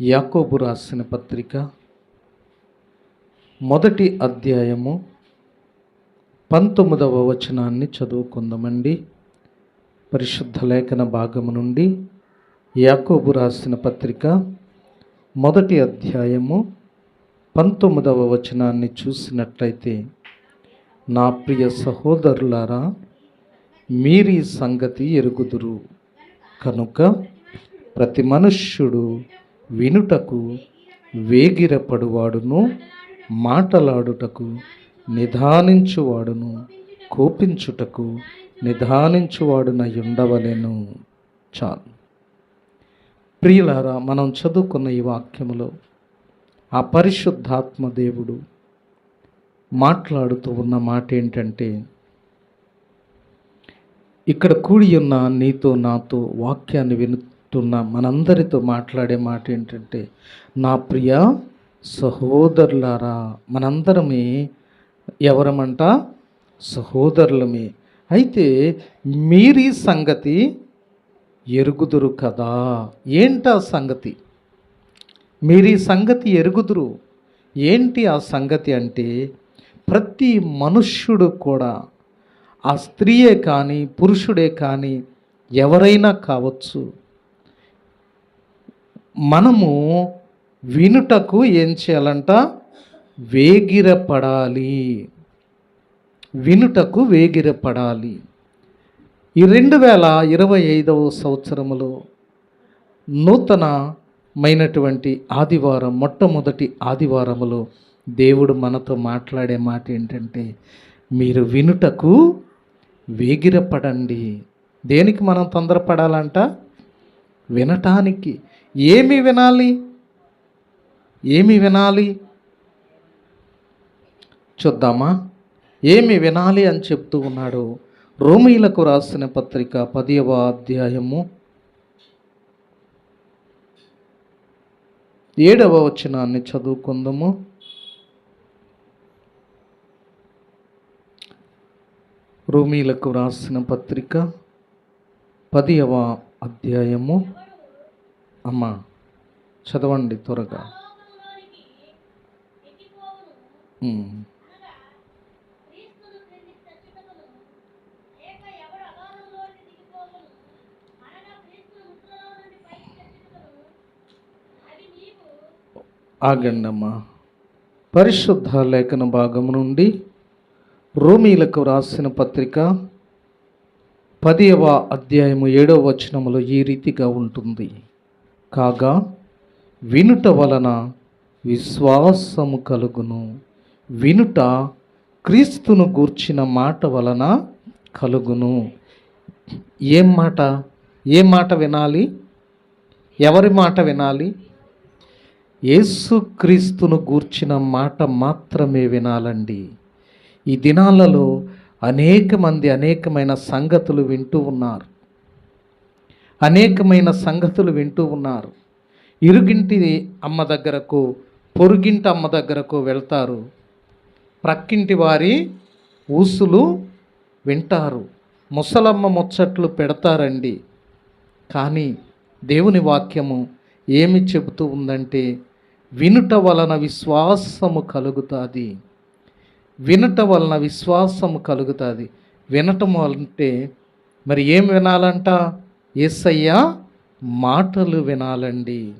యాకోబు రాసిన పత్రిక మొదటి అధ్యాయము పంతొమ్మిదవ వచనాన్ని చదువుకుందామండి. పరిశుద్ధ లేఖన భాగము నుండి యాకోబు రాసిన పత్రిక మొదటి అధ్యాయము పంతొమ్మిదవ వచనాన్ని చూసినట్లయితే నా ప్రియ సహోదరులారా మీరీ సంగతి ఎరుగుదురు. కనుక ప్రతి మనుష్యుడు వినుటకు వేగిరపడువాడును మాటలాడుటకు నిధానించువాడును కోపించుటకు నిదానించువాడునై ఉండవలెను చాలు. ప్రియులారా మనం చదువుకున్న ఈ వాక్యములో ఆ పరిశుద్ధాత్మ దేవుడు మాట్లాడుతూ ఉన్న మాట ఏంటంటే ఇక్కడ కూడి ఉన్న నీతో నాతో వాక్యాన్ని వినుతున్న మనందరితో మాట్లాడే మాట ఏంటంటే నా ప్రియ సహోదరులారా మనందరమే ఎవరమంట? సహోదరులమే. అయితే మీరీ సంగతి ఎరుగుదురు కదా? ఏంటి ఆ సంగతి? మీరీ సంగతి ఎరుగుదురు? ఏంటి ఆ సంగతి అంటే ప్రతి మనుష్యుడు కూడా ఆ స్త్రీయే కానీ పురుషుడే కానీ ఎవరైనా కావచ్చు మనము వినుటకు ఏం చేయాలంట? వేగిరపడాలి. వినుటకు వేగిరపడాలి. ఈ రెండు వేల ఇరవై ఐదవ సంవత్సరములో నూతనమైనటువంటి ఆదివారం మొట్టమొదటి ఆదివారములో దేవుడు మనతో మాట్లాడే మాట ఏంటంటే మీరు వినుటకు వేగిరపడండి. దేనికి మనం తొందరపడాలంట? వినటానికి. ఏమి వినాలి? ఏమి వినాలి? చూద్దామా? ఏమి వినాలి అని చెప్తూ ఉన్నాడు. రోమిలకు రాసిన పత్రిక పదివ అధ్యాయము. ఏడవ వచనాన్ని చదువుకుందాము. రోమిలకు రాసిన పత్రిక పదివ అధ్యాయము. అమ్మ చదవండి త్వరగా. ఆగండి ఆగండమ్మా పరిశుద్ధ లేఖన భాగం నుండి రోమీలకు రాసిన పత్రిక పదివ అధ్యాయము ఏడవ వచనములో ఈ రీతిగా ఉంటుంది. కాగా వినుట వలన విశ్వాసము కలుగును. వినుట క్రీస్తును గూర్చిన మాట వలన కలుగును. ఏం మాట? ఏ మాట వినాలి? ఎవరి మాట వినాలి? యేసుక్రీస్తును గూర్చిన మాట మాత్రమే వినాలండి. ఈ దినాలలో అనేక మంది అనేకమైన సంగతులు వింటూ ఉన్నారు. అనేకమైన సంగతులు వింటూ ఉన్నారు. ఇరుగింటి అమ్మ దగ్గరకు పొరుగింటి అమ్మ దగ్గరకు వెళ్తారు. ప్రక్కింటి వారి ఊసులు వింటారు. ముసలమ్మ ముచ్చట్లు పెడతారండి. కానీ దేవుని వాక్యము ఏమి చెబుతూ ఉందంటే వినుట వలన విశ్వాసము కలుగుతుంది. వినుట వలన విశ్వాసము కలుగుతుంది. వినటం అంటే మరి ఏం వినాలంట? ఏసయ్య మాటలు వినాలండి.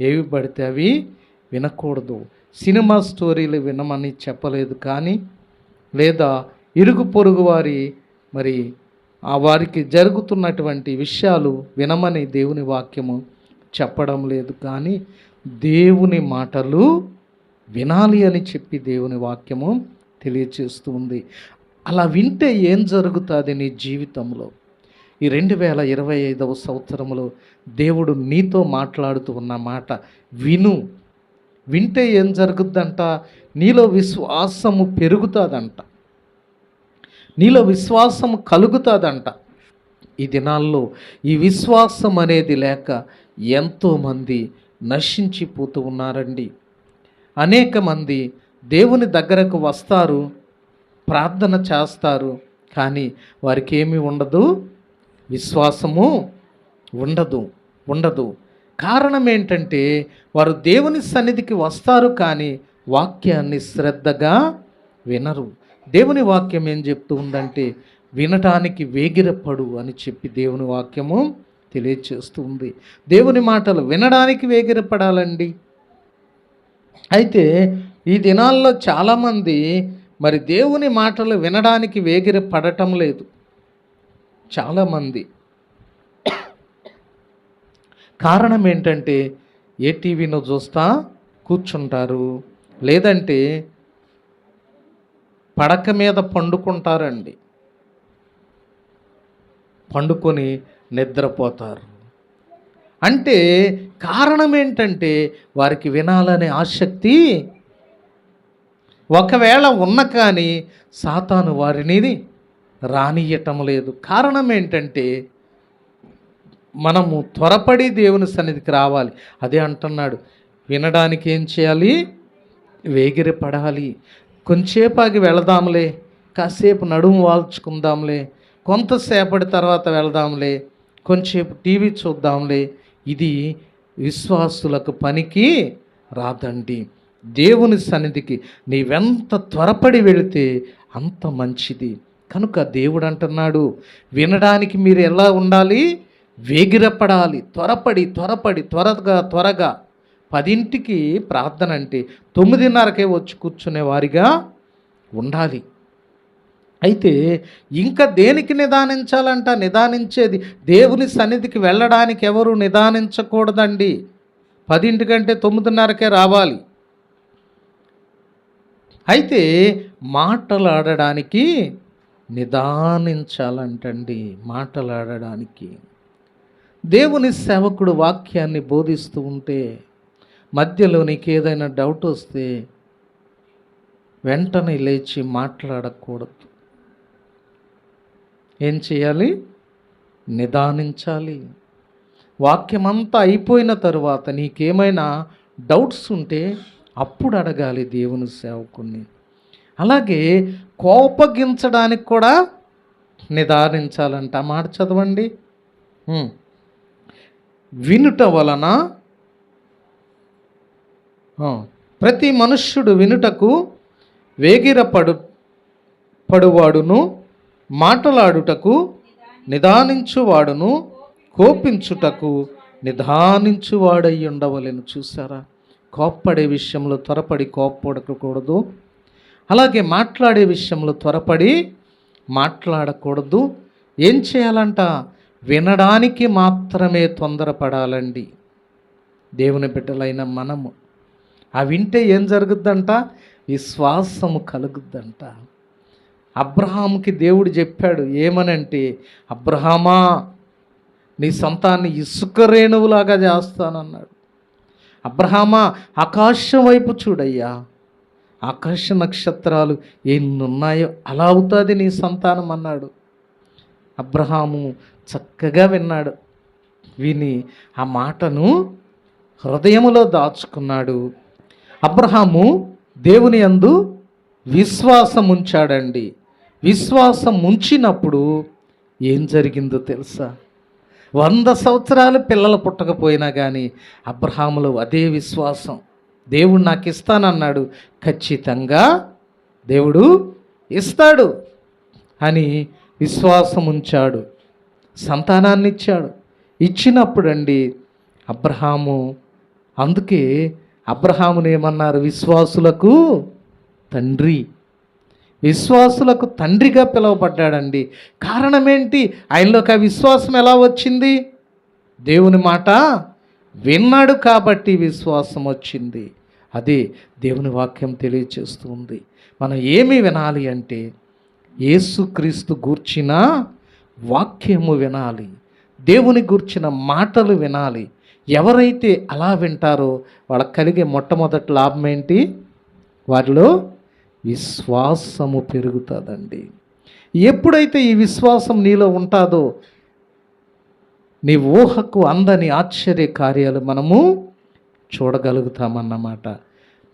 ఏవి పడితే అవి వినకూడదు. సినిమా స్టోరీలు వినమని చెప్పలేదు కానీ లేదా ఇరుగు పొరుగు వారి మరి ఆ వారికి జరుగుతున్నటువంటి విషయాలు వినమని దేవుని వాక్యము చెప్పడం లేదు కానీ దేవుని మాటలు వినాలి అని చెప్పి దేవుని వాక్యము తెలియచేస్తుంది అలా వింటే ఏం జరుగుతుంది నీ జీవితంలో? ఈ రెండు వేల ఇరవై ఐదవ సంవత్సరంలో దేవుడు నీతో మాట్లాడుతూ ఉన్న మాట విను. వింటే ఏం జరుగుద్దంట? నీలో విశ్వాసము పెరుగుతుందంట. నీలో విశ్వాసము కలుగుతుందంట. ఈ దినాల్లో ఈ విశ్వాసం అనేది లేక ఎంతోమంది నశించిపోతూ ఉన్నారండి. అనేక మంది దేవుని దగ్గరకు వస్తారు ప్రార్థన చేస్తారు కానీ వారికి ఏమీ ఉండదు. విశ్వాసము ఉండదు ఉండదు. కారణం ఏంటంటే వారు దేవుని సన్నిధికి వస్తారు కానీ వాక్యాన్ని శ్రద్ధగా వినరు. దేవుని వాక్యం ఏం చెప్తూ ఉందంటే వినటానికి వేగిరపడు అని చెప్పి దేవుని వాక్యము తెలియచేస్తూ ఉంది. దేవుని మాటలు వినడానికి వేగిరపడాలండి. అయితే ఈ దినాల్లో చాలామంది మరి దేవుని మాటలు వినడానికి వేగిరపడటం లేదు. చాలామంది. కారణం ఏంటంటే ఏ టీవీను చూస్తా కూర్చుంటారు. లేదంటే పడక మీద పండుకుంటారండి. పండుకొని నిద్రపోతారు. అంటే కారణం ఏంటంటే వారికి వినాలనే ఆసక్తి ఒకవేళ ఉన్న కానీ సాతాను వారిని రానియటం లేదు. కారణం ఏంటంటే మనము త్వరపడి దేవుని సన్నిధికి రావాలి. అదే అంటున్నాడు. వినడానికి ఏం చేయాలి? వేగిరి పడాలి కొంచెంసేపు వెళదాంలే కాసేపు నడుము వాల్చుకుందాంలే కొంతసేపటి తర్వాత వెళదాంలే కొంచెంసేపు టీవీ చూద్దాంలే ఇది విశ్వాసులకు పనికి రాదండి. దేవుని సన్నిధికి నీవెంత త్వరపడి వెళితే అంత మంచిది. కనుక దేవుడు అంటున్నాడు వినడానికి మీరు ఎలా ఉండాలి? వేగిరపడాలి త్వరపడి త్వరపడి త్వరగా త్వరగా. పదింటికి ప్రార్థన అంటే తొమ్మిదిన్నరకే వచ్చి కూర్చునే వారిగా ఉండాలి. అయితే ఇంకా దేనికి నిదానించాలంట? నిదానించేది దేవుని సన్నిధికి వెళ్ళడానికి ఎవరు నిదానించకూడదండి. పదింటికంటే తొమ్మిదిన్నరకే రావాలి. అయితే మాటలాడడానికి నిదానించాలంటండి మాటలాడడానికి. దేవుని సేవకుడు వాక్యాన్ని బోధిస్తూ ఉంటే మధ్యలో నీకు ఏదైనా డౌట్ వస్తే వెంటనే లేచి మాట్లాడకూడదు. ఏం చేయాలి? నిదానించాలి. వాక్యమంతా అయిపోయిన తరువాత నీకేమైనా డౌట్స్ ఉంటే అప్పుడు అడగాలి దేవుని సేవకుని అలాగే కోపగించడానికి కూడా నిదానించాలంట. మాట చదవండి. వినుట వలన ప్రతి మనుష్యుడు వినుటకు వేగిరపడు పడువాడును మాటలాడుటకు నిదానించువాడును కోపించుటకు నిదానించువాడై ఉండవలను చూసారా? కోప్పడే విషయంలో త్వరపడి కోప్పడకూడదు. అలాగే మాట్లాడే విషయంలో త్వరపడి మాట్లాడకూడదు. ఏం చేయాలంట? వినడానికి మాత్రమే తొందరపడాలండి. దేవుని బిడ్డలైన మనము. ఆ వింటే ఏం జరుగుద్దంట? విశ్వాసము కలుగుద్దంట. అబ్రహాంకి దేవుడు చెప్పాడు ఏమనంటే అబ్రహామా నీ సొంతాన్ని ఇసుక రేణువులాగా చేస్తానన్నాడు. అబ్రహామా ఆకాశం వైపు చూడయ్యా. ఆకాశ నక్షత్రాలు ఎన్నున్నాయో అలా అవుతుంది నీ సంతానం అన్నాడు. అబ్రహాము చక్కగా విన్నాడు. విని ఆ మాటను హృదయములో దాచుకున్నాడు. అబ్రహాము దేవుని యందు విశ్వాసం ఉంచాడండి విశ్వాసం ఉంచినప్పుడు ఏం జరిగిందో తెలుసా? వంద సంవత్సరాలు పిల్లలు పుట్టకపోయినా కానీ అబ్రహాములో అదే విశ్వాసం. దేవుడు నాకు ఇస్తానన్నాడు ఖచ్చితంగా దేవుడు ఇస్తాడు అని విశ్వాసం ఉంచాడు సంతానాన్ని ఇచ్చాడు ఇచ్చినప్పుడండి అబ్రహాము అందుకే అబ్రహామును ఏమన్నారు విశ్వాసులకు తండ్రి. విశ్వాసులకు తండ్రిగా పిలువబడ్డాడండి. కారణం ఏంటి ఆయనలోకి ఆ విశ్వాసం ఎలా వచ్చింది? దేవుని మాట విన్నాడు కాబట్టి విశ్వాసం వచ్చింది అదే దేవుని వాక్యం తెలియచేస్తుంది. మనం ఏమి వినాలి అంటే యేసుక్రీస్తు గూర్చిన వాక్యము వినాలి. దేవుని గూర్చిన మాటలు వినాలి. ఎవరైతే అలా వింటారో వాళ్ళకి కలిగే మొట్టమొదటి లాభం ఏంటి? వారిలో విశ్వాసము పెరుగుతుందండి. ఎప్పుడైతే ఈ విశ్వాసం నీలో ఉంటుందో నీ ఊహకు అందని ఆశ్చర్య కార్యాలు మనము చూడగలుగుతామన్నమాట.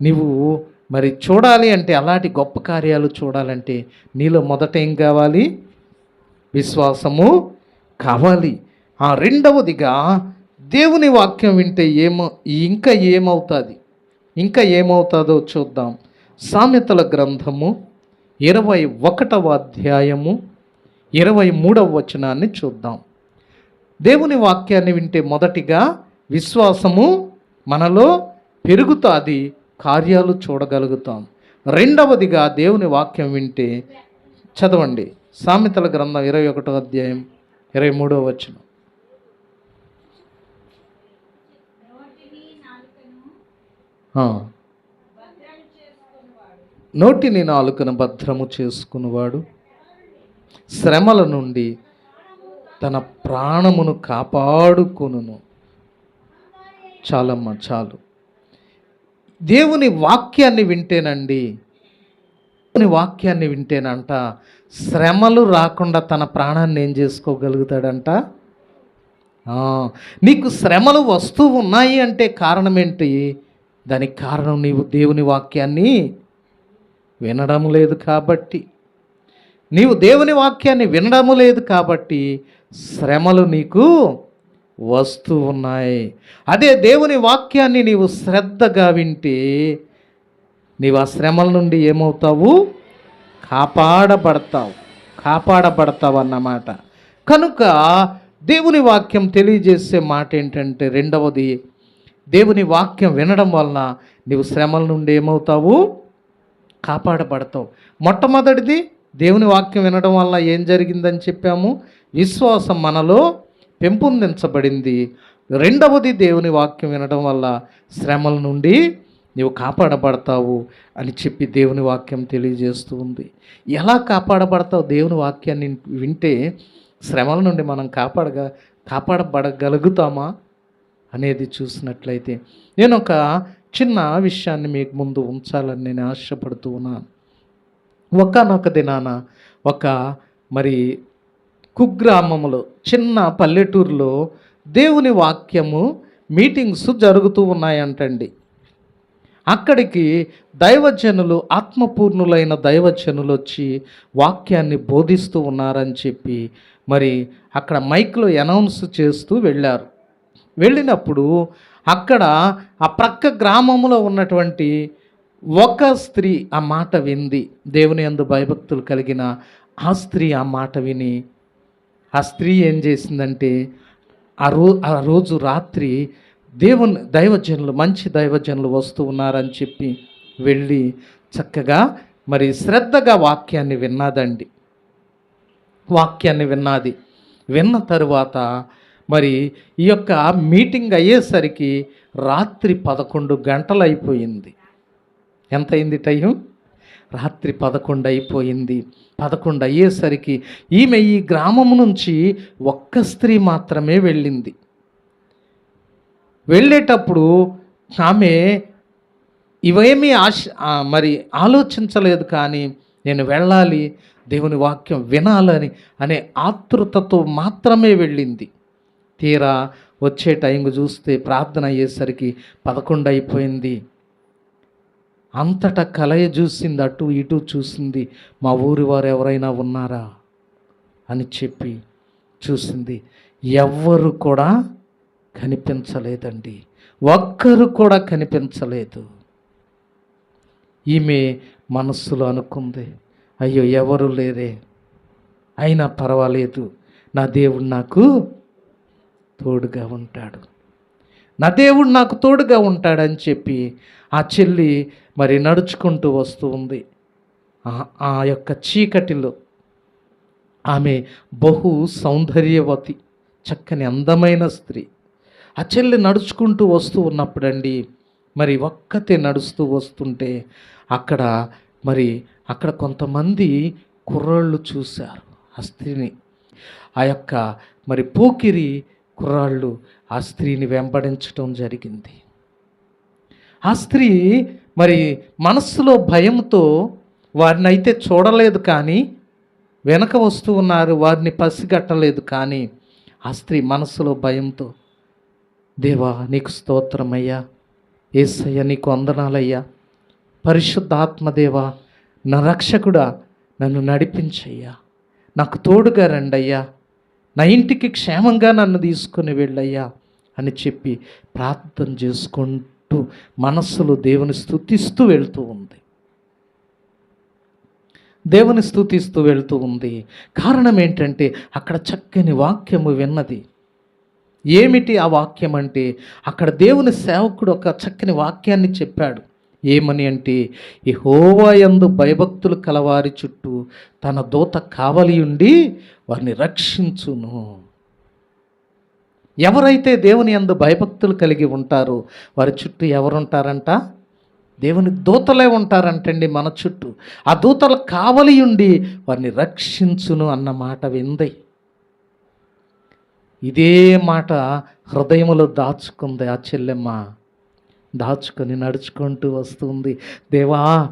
నీవు మరి చూడాలి అంటే అలాంటి గొప్ప కార్యాలు చూడాలంటే నీలో మొదట ఏం కావాలి? విశ్వాసము కావాలి. ఆ రెండవదిగా దేవుని వాక్యం వింటే ఏమో ఇంకా ఏమవుతుంది? ఇంకా ఏమవుతుందో చూద్దాం. సామెతల గ్రంథము ఇరవై ఒకటవ అధ్యాయము ఇరవై మూడవ వచనాన్ని చూద్దాం. దేవుని వాక్యాన్ని వింటే మొదటిగా విశ్వాసము మనలో పెరుగుతుంది కార్యాలు చూడగలుగుతాం. రెండవదిగా దేవుని వాక్యం వింటే చదవండి. సామెతల గ్రంథం ఇరవై ఒకటో అధ్యాయం ఇరవై మూడవ వచనం. నోటిని నాలుకను భద్రము చేసుకునివాడు. శ్రమల నుండి తన ప్రాణమును కాపాడుకును చాలమ్మ చాలు. దేవుని వాక్యాన్ని వింటేనండి. దేవుని వాక్యాన్ని వింటేనంట. శ్రమలు రాకుండా తన ప్రాణాన్ని ఏం చేసుకోగలుగుతాడంట? నీకు శ్రమలు వస్తూ ఉన్నాయి అంటే కారణం ఏంటి? దానికి కారణం నీవు దేవుని వాక్యాన్ని వినడం లేదు కాబట్టి. నీవు దేవుని వాక్యాన్ని వినడము లేదు కాబట్టి శ్రమలు నీకు వస్తూ ఉన్నాయి. అదే దేవుని వాక్యాన్ని నీవు శ్రద్ధగా వింటే నీవు ఆ శ్రమల నుండి ఏమవుతావు? కాపాడబడతావు. కాపాడబడతావు అన్నమాట. కనుక దేవుని వాక్యం తెలియజేసే మాట ఏంటంటే రెండవది దేవుని వాక్యం వినడం వలన నీవు శ్రమల నుండి ఏమవుతావు? కాపాడబడతావు. మొట్టమొదటిది దేవుని వాక్యం వినడం వల్ల ఏం జరిగిందని చెప్పాము? విశ్వాసం మనలో పెంపొందించబడింది. రెండవది దేవుని వాక్యం వినడం వల్ల శ్రమల నుండి నీవు కాపాడబడతావు అని చెప్పి దేవుని వాక్యం తెలియజేస్తూ ఉంది. ఎలా కాపాడబడతావు? దేవుని వాక్యాన్ని వింటే శ్రమల నుండి మనం కాపాడగా కాపాడబడగలుగుతామా అనేది చూసినట్లయితే నేను ఒక చిన్న విషయాన్ని మీకు ముందు ఉంచాలని నేను ఆశపడుతూ ఉన్నాను. ఒకనొక దినాన ఒక మరి కుగ్రామములో చిన్న పల్లెటూరులో దేవుని వాక్యము మీటింగ్స్ జరుగుతూ ఉన్నాయంటండి. అక్కడికి దైవజనులు ఆత్మపూర్ణులైన దైవజనులు వచ్చి వాక్యాన్ని బోధిస్తూ ఉన్నారని చెప్పి మరి అక్కడ మైక్లో అనౌన్స్ చేస్తూ వెళ్ళారు. వెళ్ళినప్పుడు అక్కడ ఆ ప్రక్క గ్రామంలో ఉన్నటువంటి ఒక స్త్రీ ఆ మాట వింది. దేవుని యందు భయభక్తులు కలిగిన ఆ స్త్రీ ఆ మాట విని ఆ స్త్రీ ఏం చేసిందంటే ఆ రో ఆ రోజు రాత్రి దేవుని దైవజనులు మంచి దైవజనులు వస్తూ ఉన్నారని చెప్పి వెళ్ళి చక్కగా మరి శ్రద్ధగా వాక్యాన్ని విన్నాదండి. వాక్యాన్ని విన్నది. విన్న తరువాత మరి ఈ యొక్క మీటింగ్ అయ్యేసరికి రాత్రి పదకొండు గంటలు అయిపోయింది ఎంత అయింది టైం? రాత్రి పదకొండు అయిపోయింది. పదకొండు అయ్యేసరికి ఈమె ఈ గ్రామం నుంచి ఒక్క స్త్రీ మాత్రమే వెళ్ళింది. వెళ్ళేటప్పుడు ఆమె ఇవేమీ ఆశ మరి ఆలోచించలేదు కానీ నేను వెళ్ళాలి దేవుని వాక్యం వినాలని అనే ఆతృతతో మాత్రమే వెళ్ళింది. తీరా వచ్చే టైంకు చూస్తే ప్రార్థన అయ్యేసరికి పదకొండు అయిపోయింది. అంతటా కలయ చూసింది అటు ఇటు చూసింది మా ఊరి వారు ఎవరైనా ఉన్నారా? అని చెప్పి చూసింది. ఎవ్వరు కూడా కనిపించలేదండి. ఒక్కరు కూడా కనిపించలేదు. ఈమె మనస్సులో అనుకుంది అయ్యో ఎవరు లేరే? అయినా పర్వాలేదు. నా దేవుడు నాకు తోడుగా ఉంటాడు. నా దేవుడు నాకు తోడుగా ఉంటాడని చెప్పి ఆ చెల్లి మరి నడుచుకుంటూ వస్తూ ఉంది. ఆ- ఆ యొక్క చీకటిలో ఆమె బహు సౌందర్యవతి చక్కని అందమైన స్త్రీ. ఆ చెల్లి నడుచుకుంటూ వస్తూ ఉన్నప్పుడండి మరి ఒక్కతే నడుస్తూ వస్తుంటే అక్కడ మరి అక్కడ కొంతమంది కుర్రాళ్ళు చూశారు ఆ స్త్రీని. ఆ యొక్క మరి పోకిరి కుర్రాళ్ళు ఆ స్త్రీని వెంబడించటం జరిగింది. ఆ స్త్రీ మరి మనస్సులో భయంతో వారిని అయితే చూడలేదు కానీ వెనక వస్తూ ఉన్నారు వారిని పసిగట్టలేదు కానీ ఆ స్త్రీ మనస్సులో భయంతో దేవా నీకు స్తోత్రమయ్యా. ఏసయ్య నీకు వందనాలయ్యా. పరిశుద్ధాత్మదేవా నా రక్షకుడా నన్ను నడిపించయ్యా. నాకు తోడుగా రండయ్యా. నా ఇంటికి క్షేమంగా నన్ను తీసుకుని వెళ్ళయ్యా అని చెప్పి ప్రార్థన చేసుకుంటూ మనస్సులో దేవుని స్థుతిస్తూ వెళ్తూ ఉంది. దేవుని స్థుతిస్తూ వెళ్తూ ఉంది. కారణం ఏంటంటే అక్కడ చక్కని వాక్యము విన్నది. ఏమిటి ఆ వాక్యం అంటే? అక్కడ దేవుని సేవకుడు ఒక చక్కని వాక్యాన్ని చెప్పాడు. ఏమని అంటే? ఈ హోవాయందు భయభక్తులు కలవారి చుట్టూ తన దూత కావలి ఉండి వారిని రక్షించును. ఎవరైతే దేవుని అందు భయభక్తులు కలిగి ఉంటారో వారి చుట్టూ ఎవరుంటారంట? దేవుని దూతలే ఉంటారంటండి మన చుట్టూ. ఆ దూతలు కావలి ఉండి వారిని రక్షించును అన్న మాట వింది. ఇదే మాట హృదయంలో దాచుకుంది ఆ చెల్లెమ్మ. దాచుకొని నడుచుకుంటూ వస్తుంది. దేవా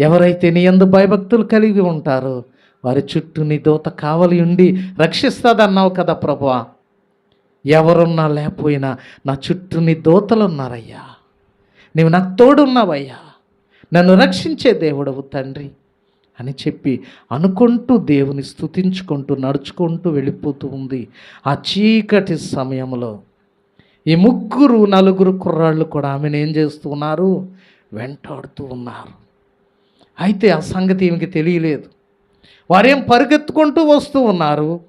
ఎవరైతే నీ ఎందు భయభక్తులు కలిగి ఉంటారో వారి చుట్టూ నీ దూత కావలి ఉండి రక్షిస్తాదన్నావు కదా ప్రభువా. ఎవరున్నా లేకపోయినా నా చుట్టూ నీ దోతలు ఉన్నారయ్యా నీవు నాకు తోడున్నావయ్యా. నన్ను రక్షించే దేవుడవు తండ్రి అని చెప్పి అనుకుంటూ దేవుని స్తుతించుకుంటూ నడుచుకుంటూ వెళ్ళిపోతూ ఉంది. ఆ చీకటి సమయంలో ఈ ముగ్గురు నలుగురు కుర్రాళ్ళు కూడా ఆమెను ఏం చేస్తూ ఉన్నారు? వెంటాడుతూ ఉన్నారు. అయితే ఆ సంగతి ఈమెకి తెలియలేదు. వారేం పరిగెత్తుకుంటూ వస్తూ ఉన్నారు?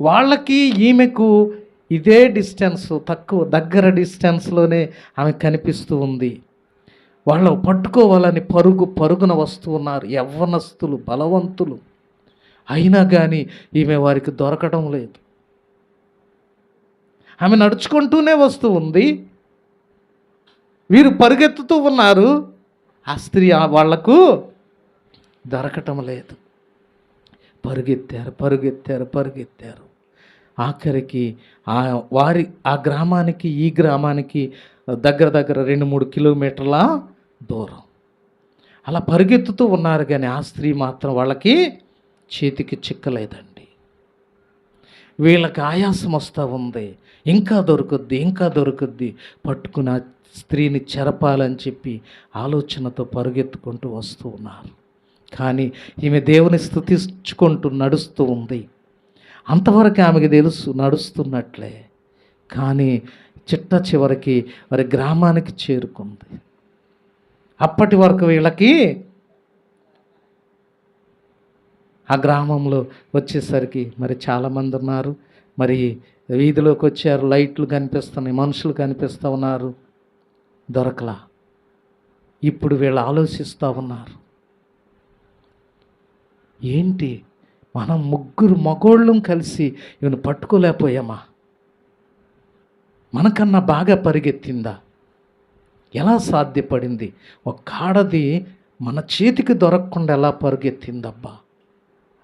వాళ్ళకి ఈమెకు ఇదే డిస్టెన్స్ తక్కువ దగ్గర డిస్టెన్స్లోనే ఆమె కనిపిస్తూ ఉంది. వాళ్ళు పట్టుకోవాలని పరుగు పరుగున వస్తూ ఉన్నారు. యవ్వనస్తులు బలవంతులు. అయినా కానీ ఈమె వారికి దొరకడం లేదు. ఆమె నడుచుకుంటూనే వస్తూ ఉంది. వీరు పరుగెత్తుతూ ఉన్నారు. ఆ స్త్రీ ఆ వాళ్ళకు దొరకటం లేదు. పరుగెత్తారు పరుగెత్తారు పరుగెత్తారు. ఆఖరికి ఆ వారి ఆ గ్రామానికి ఈ గ్రామానికి దగ్గర దగ్గర రెండు మూడు కిలోమీటర్ల దూరం. అలా పరిగెత్తుతూ ఉన్నారు కానీ ఆ స్త్రీ మాత్రం వాళ్ళకి చేతికి చిక్కలేదండి. వీళ్ళకి ఆయాసం వస్తూ ఉంది. ఇంకా దొరుకుద్ది ఇంకా దొరుకుద్ది. పట్టుకున్న స్త్రీని చెరపాలని చెప్పి ఆలోచనతో పరుగెత్తుకుంటూ వస్తూ ఉన్నారు. కానీ ఈమె దేవుని స్థుతించుకుంటూ నడుస్తూ ఉంది. అంతవరకు ఆమెకి తెలుసు నడుస్తున్నట్లే. కానీ చిట్ట చివరికి వారి గ్రామానికి చేరుకుంది. అప్పటి వరకు వీళ్ళకి ఆ గ్రామంలో వచ్చేసరికి మరి చాలామంది ఉన్నారు. మరి వీధిలోకి వచ్చారు లైట్లు కనిపిస్తున్నాయి మనుషులు కనిపిస్తూ ఉన్నారు. దొరకలా. ఇప్పుడు వీళ్ళు ఆలోచిస్తూ ఉన్నారు. ఏంటి మనం ముగ్గురు మగోళ్ళం కలిసి ఈయన పట్టుకోలేకపోయామా? మనకన్నా బాగా పరిగెత్తిందా? ఎలా సాధ్యపడింది? ఒక కాడది మన చేతికి దొరకకుండా ఎలా పరిగెత్తిందబ్బా?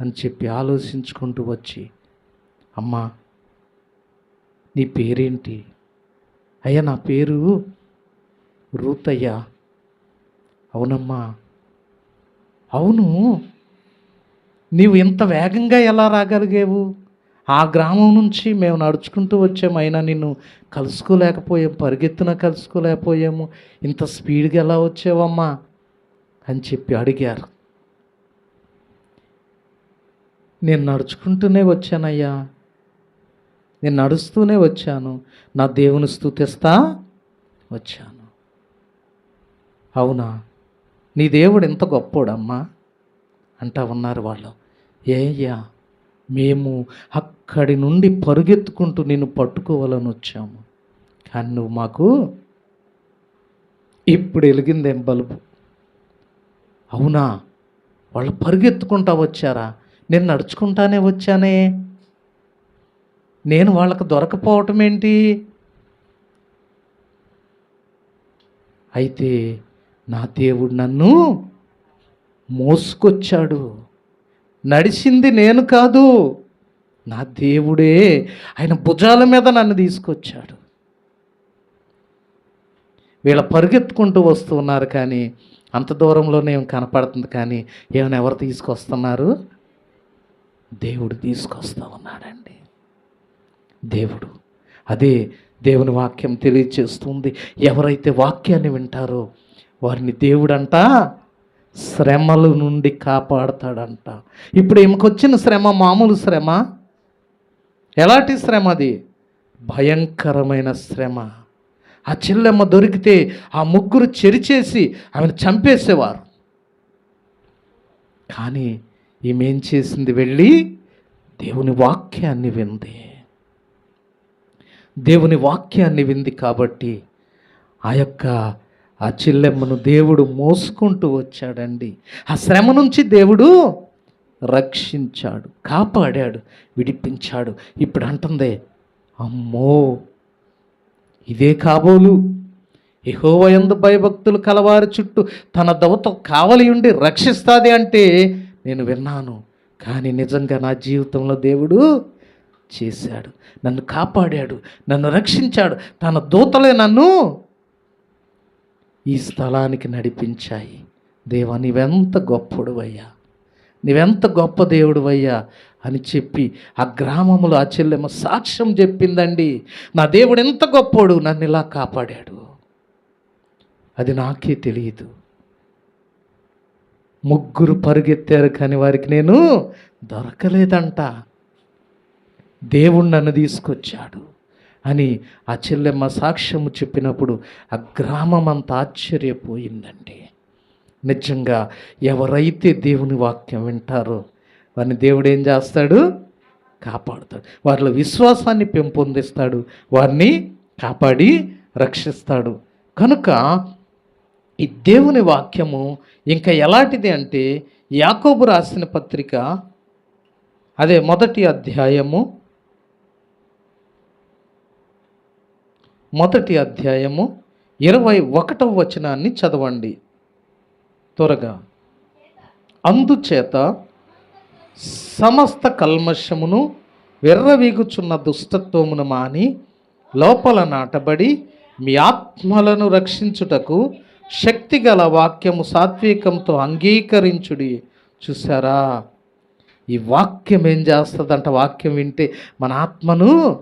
అని చెప్పి ఆలోచించుకుంటూ వచ్చి అమ్మా నీ పేరేంటి? అయ్యా నా పేరు రూతయ్య. అవునమ్మా. అవును నీవు ఇంత వేగంగా ఎలా రాగలిగేవు? ఆ గ్రామం నుంచి మేము నడుచుకుంటూ వచ్చాము. అయినా నిన్ను కలుసుకోలేకపోయాం. పరిగెత్తున కలుసుకోలేకపోయాము. ఇంత స్పీడ్గా ఎలా వచ్చావమ్మా? అని చెప్పి అడిగారు. నేను నడుచుకుంటూనే వచ్చానయ్యా. నేను నడుస్తూనే వచ్చాను. నా దేవుని స్థుతిస్తా వచ్చాను. అవునా? నీ దేవుడు ఎంత గొప్పోడమ్మా? అంటా ఉన్నారు వాళ్ళు. ఏయ్యా మేము అక్కడి నుండి పరుగెత్తుకుంటూ నిన్ను పట్టుకోవాలని వచ్చాము. కానీ నువ్వు మాకు ఇప్పుడు వెలిగిందేం బల్బు అవునా? వాళ్ళు పరుగెత్తుకుంటా వచ్చారా? నేను నడుచుకుంటానే వచ్చానే. నేను వాళ్ళకు దొరకపోవటం ఏంటి? అయితే నా దేవుడు నన్ను మోసుకొచ్చాడు. నడిచింది నేను కాదు నా దేవుడే ఆయన భుజాల మీద నన్ను తీసుకొచ్చాడు. వీళ్ళ పరుగెత్తుకుంటూ వస్తున్నారు కానీ అంత దూరంలోనే కనపడుతుంది కానీ ఏమైనా ఎవరు తీసుకొస్తున్నారు? దేవుడు తీసుకొస్తా ఉన్నాడండి. దేవుడు అదే దేవుని వాక్యం తెలియచేస్తుంది. ఎవరైతే వాక్యాన్ని వింటారో వారిని దేవుడంట శ్రమల నుండి కాపాడతాడంట. ఇప్పుడు ఈమెకొచ్చిన శ్రమ మామూలు శ్రమ? ఎలాంటి శ్రమ అది? భయంకరమైన శ్రమ. ఆ చెల్లెమ్మ దొరికితే ఆ ముగ్గురు చెరిచేసి ఆమెను చంపేసేవారు. కానీ ఈమె ఏం చేసింది వెళ్ళి దేవుని వాక్యాన్ని వింది. దేవుని వాక్యాన్ని వింది కాబట్టి ఆ యొక్క ఆ చెల్లెమ్మను దేవుడు మోసుకుంటూ వచ్చాడండి. ఆ శ్రమ నుంచి దేవుడు రక్షించాడు కాపాడాడు విడిపించాడు. ఇప్పుడు అంటుంది అమ్మో ఇదే కాబోలు. ఎహోవయందు భయభక్తులు కలవారి చుట్టూ తన దవత కావలి ఉండి రక్షిస్తుంది అంటే నేను విన్నాను. కానీ నిజంగా నా జీవితంలో దేవుడు చేశాడు. నన్ను కాపాడాడు నన్ను రక్షించాడు. తన దూతలే నన్ను ఈ స్థలానికి నడిపించాయి. దేవా నీవెంత గొప్పడు అయ్యా నీవెంత గొప్ప దేవుడు అయ్యా అని చెప్పి ఆ గ్రామంలో ఆ చెల్లెమ్మ సాక్ష్యం చెప్పిందండి. నా దేవుడు ఎంత గొప్పోడు నన్ను ఇలా కాపాడాడు. అది నాకే తెలియదు. ముగ్గురు పరుగెత్తారు కానీ వారికి నేను దొరకలేదంట. దేవుడు నన్ను తీసుకొచ్చాడు. అని ఆ చెల్లెమ్మ సాక్ష్యము చెప్పినప్పుడు ఆ గ్రామం అంతా ఆశ్చర్యపోయిందండి నిజంగా ఎవరైతే దేవుని వాక్యం వింటారో వారిని దేవుడు ఏం చేస్తాడు? కాపాడుతాడు. వారిలో విశ్వాసాన్ని పెంపొందిస్తాడు. వారిని కాపాడి రక్షిస్తాడు. కనుక ఈ దేవుని వాక్యము ఇంకా ఎలాంటిది అంటే యాకోబు రాసిన పత్రిక అదే మొదటి అధ్యాయము మొదటి అధ్యాయము ఇరవై ఒకటవ వచనాన్ని చదవండి. త్వరగా. అందుచేత సమస్త కల్మషమును వెర్రవీగుచున్న దుష్టత్వమును మాని లోపల నాటబడి మీ ఆత్మలను రక్షించుటకు శక్తిగల వాక్యము సాత్వికంతో అంగీకరించుడి. చూసారా ఈ వాక్యం ఏం చేస్తుందంట? వాక్యం వింటే మన ఆత్మను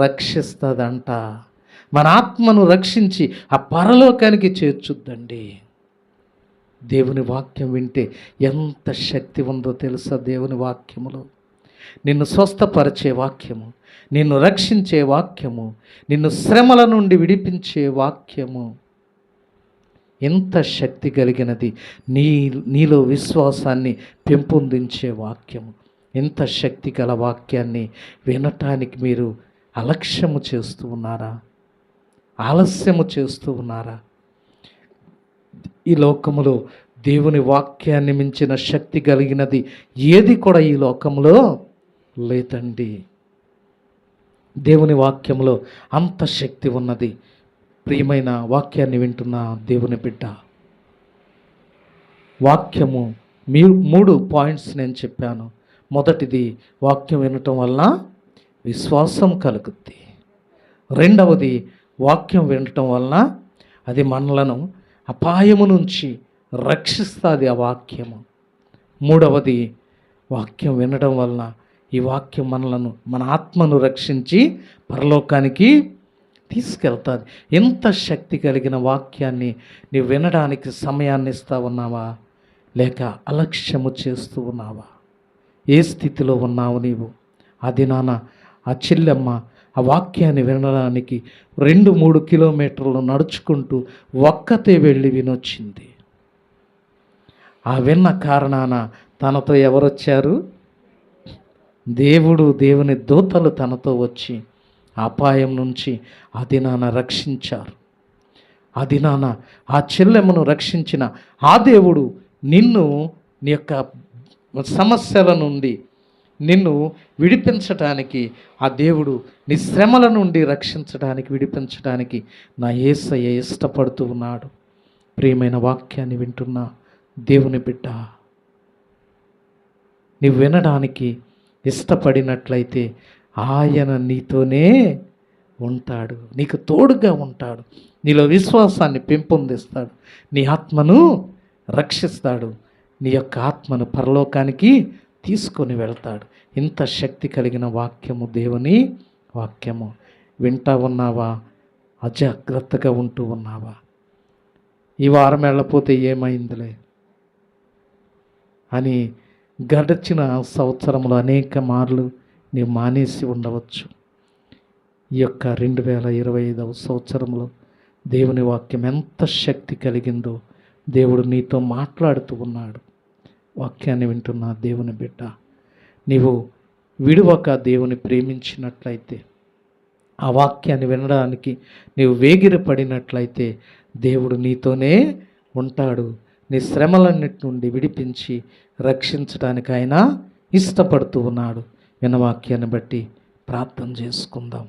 రక్షిస్తుందంట. మన ఆత్మను రక్షించి ఆ పరలోకానికి చేర్చుద్దండి. దేవుని వాక్యం వింటే ఎంత శక్తి ఉందో తెలుసా దేవుని వాక్యములో? నిన్ను స్వస్థపరిచే వాక్యము నిన్ను రక్షించే వాక్యము నిన్ను శ్రమల నుండి విడిపించే వాక్యము. ఎంత శక్తి కలిగినది నీ నీలో విశ్వాసాన్ని పెంపొందించే వాక్యము. ఎంత శక్తి గల వాక్యాన్ని వినటానికి మీరు అలక్ష్యము చేస్తూ ఉన్నారా? ఆలస్యము చేస్తూ ఉన్నారా? ఈ లోకములో దేవుని వాక్యాన్ని మించిన శక్తి కలిగినది ఏది కూడా ఈ లోకంలో లేదండి. దేవుని వాక్యంలో అంత శక్తి ఉన్నది. ప్రియమైన వాక్యాన్ని వింటున్న దేవుని బిడ్డ వాక్యము మీ మూడు పాయింట్స్ నేను చెప్పాను. మొదటిది వాక్యం వినటం వలన విశ్వాసం కలుగుద్ది. రెండవది వాక్యం వినటం వలన అది మనలను అపాయము నుంచి రక్షిస్తుంది ఆ వాక్యము. మూడవది వాక్యం వినడం వలన ఈ వాక్యం మనలను మన ఆత్మను రక్షించి పరలోకానికి తీసుకెళ్తుంది. ఎంత శక్తి కలిగిన వాక్యాన్ని నీవు వినడానికి సమయాన్ని ఇస్తా ఉన్నావా లేక అలక్ష్యము చేస్తూ ఉన్నావా? ఏ స్థితిలో ఉన్నావు నీవు? అది నాన్న ఆ చెల్లెమ్మ ఆ వాక్యాన్ని వినడానికి రెండు మూడు కిలోమీటర్లు నడుచుకుంటూ ఒక్కతే వెళ్ళి వినొచ్చింది. ఆ విన్న కారణాన తనతో ఎవరొచ్చారు? దేవుడు దేవుని దూతలు తనతో వచ్చి అపాయం నుంచి ఆ దినాన రక్షించారు. ఆ దినాన ఆ చెల్లెమ్మను రక్షించిన ఆ దేవుడు నిన్ను నీ యొక్క సమస్యల నుండి నిన్ను విడిపించటానికి ఆ దేవుడు నీ శ్రమల నుండి రక్షించడానికి విడిపించడానికి నా ఏసయ్య ఇష్టపడుతూ ఉన్నాడు. ప్రియమైన వాక్యాన్ని వింటున్న దేవుని బిడ్డ నీవు వినడానికి ఇష్టపడినట్లయితే ఆయన నీతోనే ఉంటాడు నీకు తోడుగా ఉంటాడు నీలో విశ్వాసాన్ని పెంపొందిస్తాడు నీ ఆత్మను రక్షిస్తాడు నీ యొక్క ఆత్మను పరలోకానికి తీసుకొని వెళ్తాడు. ఇంత శక్తి కలిగిన వాక్యము దేవుని వాక్యము. వింటా ఉన్నావా? అజాగ్రత్తగా ఉంటూ ఉన్నావా? ఈ వారం వెళ్ళపోతే ఏమైందిలే? అని గడిచిన సంవత్సరంలో అనేక మార్లు నీవు మానేసి ఉండవచ్చు. ఈ యొక్క రెండు వేల ఇరవై ఐదవ సంవత్సరంలో దేవుని వాక్యం ఎంత శక్తి కలిగిందో దేవుడు నీతో మాట్లాడుతూ ఉన్నాడు. వాక్యాన్ని వింటున్న దేవుని బిడ్డ. నీవు విడువక దేవుని ప్రేమించినట్లయితే ఆ వాక్యాన్ని వినడానికి నీవు వేగిరపడినట్లయితే దేవుడు నీతోనే ఉంటాడు. నీ శ్రమలన్నిటి నుండి విడిపించి రక్షించడానికి ఆయన ఇష్టపడుతూ ఉన్నాడు. వినవాక్యాన్ని బట్టి ప్రార్థన చేసుకుందాం.